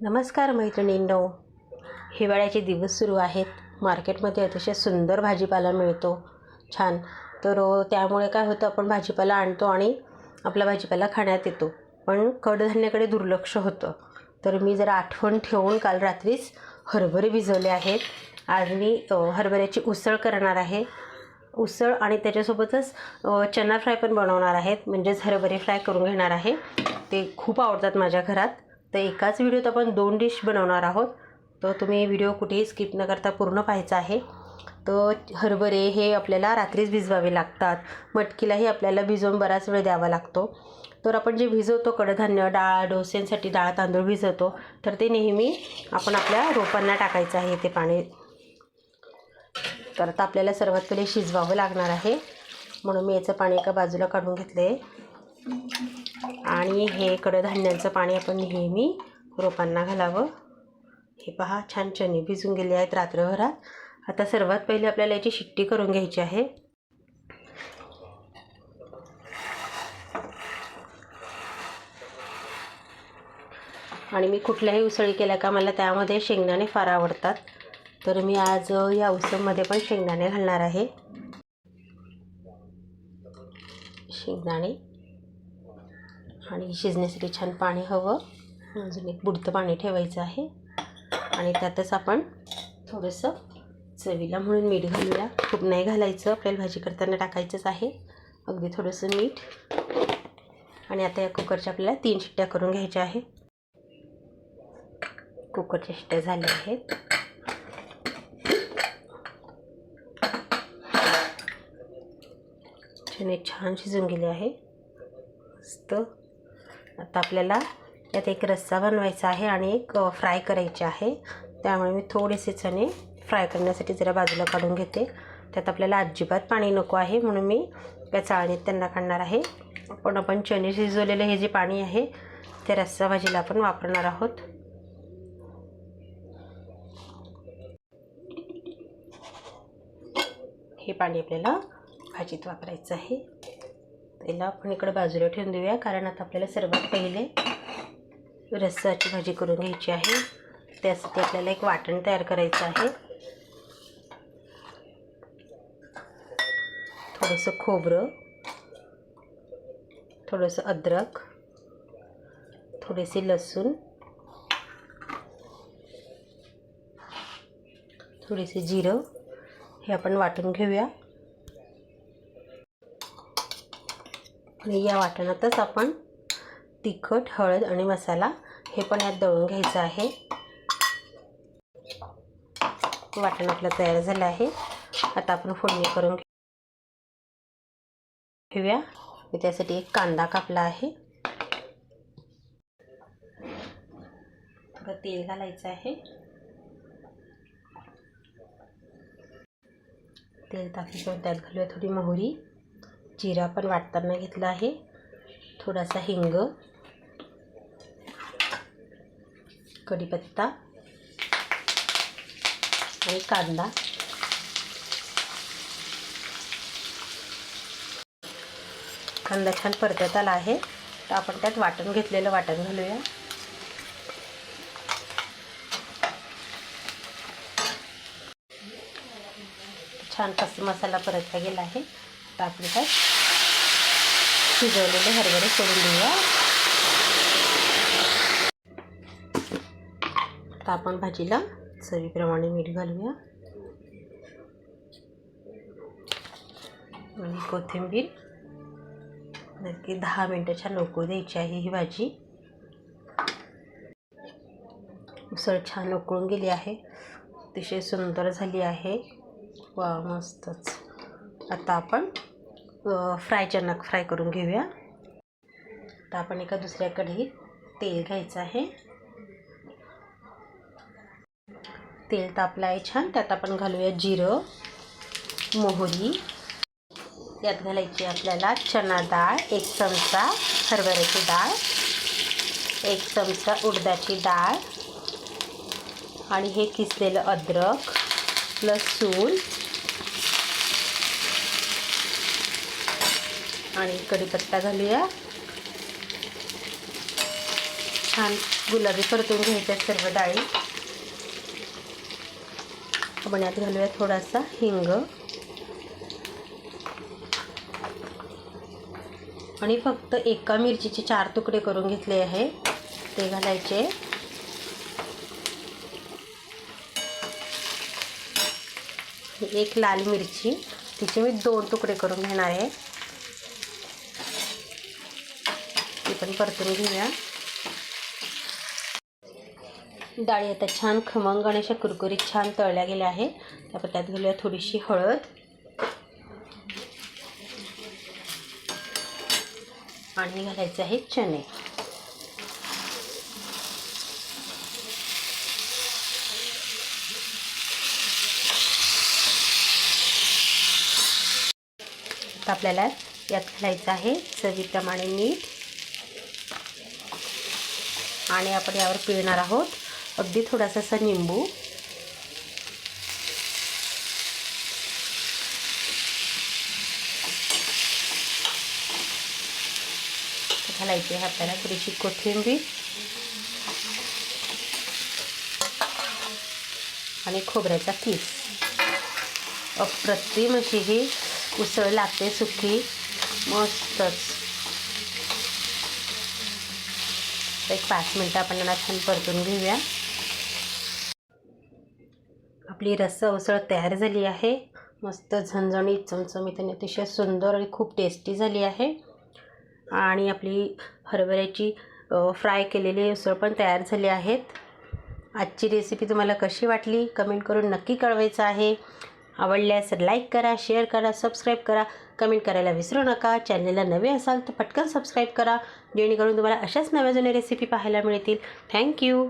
नमस्कार मैत्रिणींनो. हिवाळ्याचे दिवस सुरू आहेत. मार्केटमध्ये अतिशय सुंदर भाजीपाला मिळतो. छान. तर त्यामुळे काय होतं आपण भाजीपाला आणतो आणि आपला भाजीपाला खाण्यात येतो. पण कडधान्याकडे दुर्लक्ष होतं. तर मी जरा आठवण ठेवून काल रात्रीच हरभरे भिजवले आहेत आज मी हरभऱ्याची उसळ करणार आहे. उसळ आणि त्याच्यासोबतच चना फ्राय पण बनवणार आहेत. म्हणजेच हरभरे फ्राय करून घेणार आहे. ते खूप आवडतात माझ्या घरात. तर एकाच व्हिडिओत आपण दोन डिश बनवणार आहोत. तर तुम्ही व्हिडिओ कुठेही स्किप न करता पूर्ण पाहायचा आहे. तर हरभरे हे आपल्याला रात्रीच भिजवावे लागतात. मटकीलाही आपल्याला भिजवून बराच वेळ द्यावा लागतो. तर आपण जे भिजवतो कडधान्य डाळ डोस्यांसाठी डाळ तांदूळ भिजवतो तर ते नेहमी आपण आपल्या रोपांना टाकायचं आहे ते पाणी. तर आता आपल्याला सर्वात पहिले शिजवावं लागणार आहे. म्हणून मी याचं पाणी एका बाजूला काढून घेतले आणि हे कडधान्यांचं पाणी आपण नेहमी रोपांना घालावं. हे पहा छान चणे भिजून गेले आहेत रात्रभरात. आता सर्वात पहिले आपल्याला याची शिट्टी करून घ्यायची आहे. आणि मी कुठल्याही उसळी केल्या का मला त्यामध्ये शेंगदाणे फार आवडतात. तर मी आज या उसळमध्ये पण शेंगदाणे घालणार आहे. शेंगदाणे आणि शिजण्यासाठी छान पाणी हवं. अजून एक बुडतं पाणी ठेवायचं आहे. आणि त्यातच आपण थोडंसं चवीला म्हणून मीठ घालूया. खूप नाही घालायचं आपल्याला भाजी करताना टाकायचंच आहे. अगदी थोडंसं मीठ. आणि आता या कुकरच्या आपल्याला तीन शिट्ट्या करून घ्यायच्या आहे. कुकरच्या शिट्ट्या झाल्या आहेत. चणे छान शिजून गेले आहे. मस्त. आता आपल्याला यात एक रस्सा बनवायचा आहे आणि एक फ्राय करायचे आहे. त्यामुळे मी थोडेसे चणे फ्राय करण्यासाठी जरा बाजूला काढून घेते. त्यात आपल्याला अजिबात पाणी नको आहे म्हणून मी त्या चाळणीत त्यांना काढणार आहे. पण आपण चणे शिजवलेले हे जे पाणी आहे ते रस्सा भाजीला आपण वापरणार आहोत. हे पाणी आपल्याला भाजीत वापरायचं आहे. त्याला आपण इकडं बाजूला ठेवून देऊया. कारण आता आपल्याला सर्वात पहिले रस्साची भाजी करून घ्यायची आहे. त्यासाठी आपल्याला एक वाटण तयार करायचं आहे. थोडंसं खोबरं थोडंसं अद्रक थोडेसे लसूण थोडेसे जिरं हे आपण वाटून घेऊया. आणि या वाटणातच आपण तिखट हळद आणि मसाला हे पण यात दळून घ्यायचं आहे. वाटण आपलं तयार झालं आहे. आता आपण फोडणी करून घेऊया. मी त्यासाठी एक कांदा कापला आहे. थोडं तेल घालायचं आहे. तेल टाकायचं त्यात घालूया थोडी मोहरी. जिरा पण वाटताना घेतला आहे. थोडासा हिंग. कढीपत्ता. आणि कांदा. कांदा छान परतत आला आहे. तर आपण त्यात वाटण घेतलेलं वाटण घालूया. छान कसा मसाला परतला गेला आहे. तर आपण शिजवलेले हरभरे सोडून देऊया. आता आपण भाजीला चवीप्रमाणे मीठ घालूया. आणि कोथिंबीर. नक्की दहा मिनटं छान उकळू द्यायची आहे ही भाजी. उसळ छान उकळून गेली आहे. अतिशय सुंदर झाली आहे. वा मस्तच. आता आपण अ, फ्राय फ्राय करून घेऊया. आता आपण एका दुसऱ्या कढईत तेल घ्यायचं आहे. तेल तापलं आहे छान. त्यात आपण घालूया जिरं मोहरी. यात घालायची आपल्याला चना डाळ एक चमचा हरभऱ्याची डाळ एक चमचा उडदाची डाळ आणि हे किसलेलं अद्रक लसूण आणि कढीपत्ता घालूया. छान गुलाबी परतून घ्यायच्या आहेत सर्व डाळी. आपण यात घालूया थोडासा हिंग. आणि फक्त एका मिरचीचे चार तुकडे करून घेतले आहे. ते घालायचे. एक लाल मिरची तिचे मी दोन तुकडे करून घेणार आहे ती पण परतून घेऊया. डाळी आता छान खमंग आणि अशा कुरकुरीत छान तळल्या गेल्या आहे त्यापर त्यात घालूया थोडीशी हळद. आणि घालायचे आहे चणे. आपल्याला यात घालायचं आहे चवीप्रमाणे मीठ. आणि आपण यावर पिळणार आहोत. अगदी थोडासा असा निंबू. घालायची आहे आपल्याला थोडीशी कोथिंबीर. आणि खोबऱ्याचा किस. अप्रतिम अशी ही उसळ लागते सुकी मस्तच. एक पाच मिनटं आपण यांना छान परतून घेऊया. आपली रस्सा उसळ तयार झाली आहे. मस्त झणझणीत चमचमीत आणि अतिशय सुंदर आणि खूप टेस्टी झाली आहे. आणि आपली हरभऱ्याची फ्राय केलेली उसळ पण तयार झाली आहेत. आजची रेसिपी तुम्हाला कशी वाटली? कमेंट करून नक्की कळवायचं आहे. आवडल्यास लाईक करा शेअर करा सबस्क्राईब करा. कमेंट करायला विसरू नका. चॅनलला नवे असाल तर पटकन सबस्क्राईब करा. जेणेकरून तुम्हाला अशाच नव्या जुन्या रेसिपी पाहायला मिळतील. थँक्यू